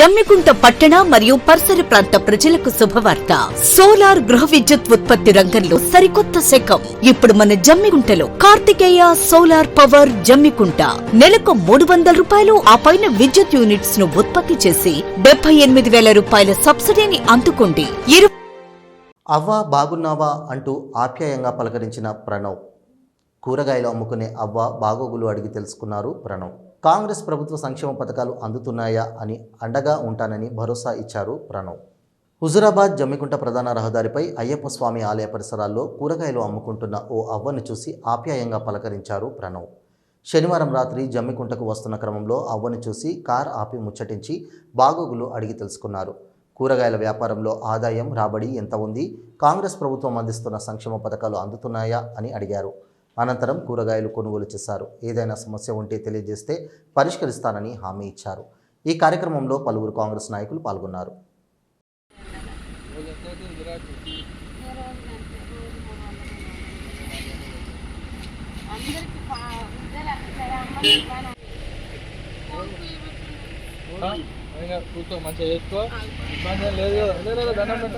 జమ్మికుంట పట్టణ మరియు పరిసర ప్రాంత ప్రజలకు శుభవార్త. సోలార్ గృహ విద్యుత్ ఉత్పత్తి రంగంలో సరికొత్త శకం. ఇప్పుడు మన జమ్మికుంటలో కార్తికేయ సోలార్ పవర్ జమ్మికుంట. నెలకు మూడు వందల రూపాయలు ఆ పైన విద్యుత్ యూనిట్స్ను ఉత్పత్తి చేసి డెబ్బై ఎనిమిది వేల రూపాయల సబ్సిడీని అందుకోండి. అవ్వా అవ్వ బాగున్నావా అంటూ ఆప్యాయంగా పలకరించిన ప్రణవ్. కూరగాయలు అమ్ముకునే అవ్వ బాగోగులు అడిగి తెలుసుకున్నారు ప్రణవ్. కాంగ్రెస్ ప్రభుత్వ సంక్షేమ పథకాలు అందుతున్నాయా అని అండగా ఉంటానని భరోసా ఇచ్చారు ప్రణవ్. హుజురాబాద్ జమ్మికుంట ప్రధాన రహదారిపై అయ్యప్ప స్వామి ఆలయ పరిసరాల్లో కూరగాయలు అమ్ముకుంటున్న ఓ అవ్వను చూసి ఆప్యాయంగా పలకరించారు ప్రణవ్. శనివారం రాత్రి జమ్మికుంటకు వస్తున్న క్రమంలో అవ్వను చూసి కార్ ఆపి ముచ్చటించి బాగోగులు అడిగి తెలుసుకున్నారు. కూరగాయల వ్యాపారంలో ఆదాయం రాబడి ఎంత ఉంది? కాంగ్రెస్ ప్రభుత్వం అందిస్తున్న సంక్షేమ పథకాలు అందుతున్నాయా అని అడిగారు. అనంతరం కూరగాయలు కొనుగోలు చేశారు. ఏదైనా సమస్య ఉంటే తెలియజేస్తే పరిష్కరిస్తానని హామీ ఇచ్చారు. ఈ కార్యక్రమంలో పలువురు కాంగ్రెస్ నాయకులు పాల్గొన్నారు. కూర్చో మంచిగా చేసుకో ఇబ్బంది లేదు కదా దండం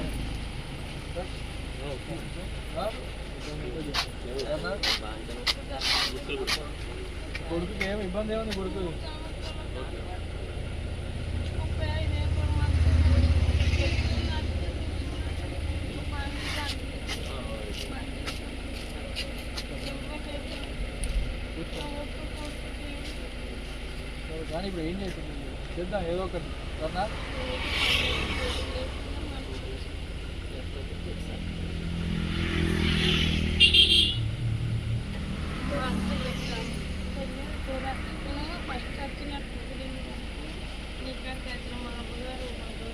ఆ? ఏమన్నా? కొడుకుకి ఏమి ఇబ్బంది ఏముంది కొడుకు కానీ ఇప్పుడు ఏం చేస్తుంది చేద్దాం ఏదో ఒకటి సరేనా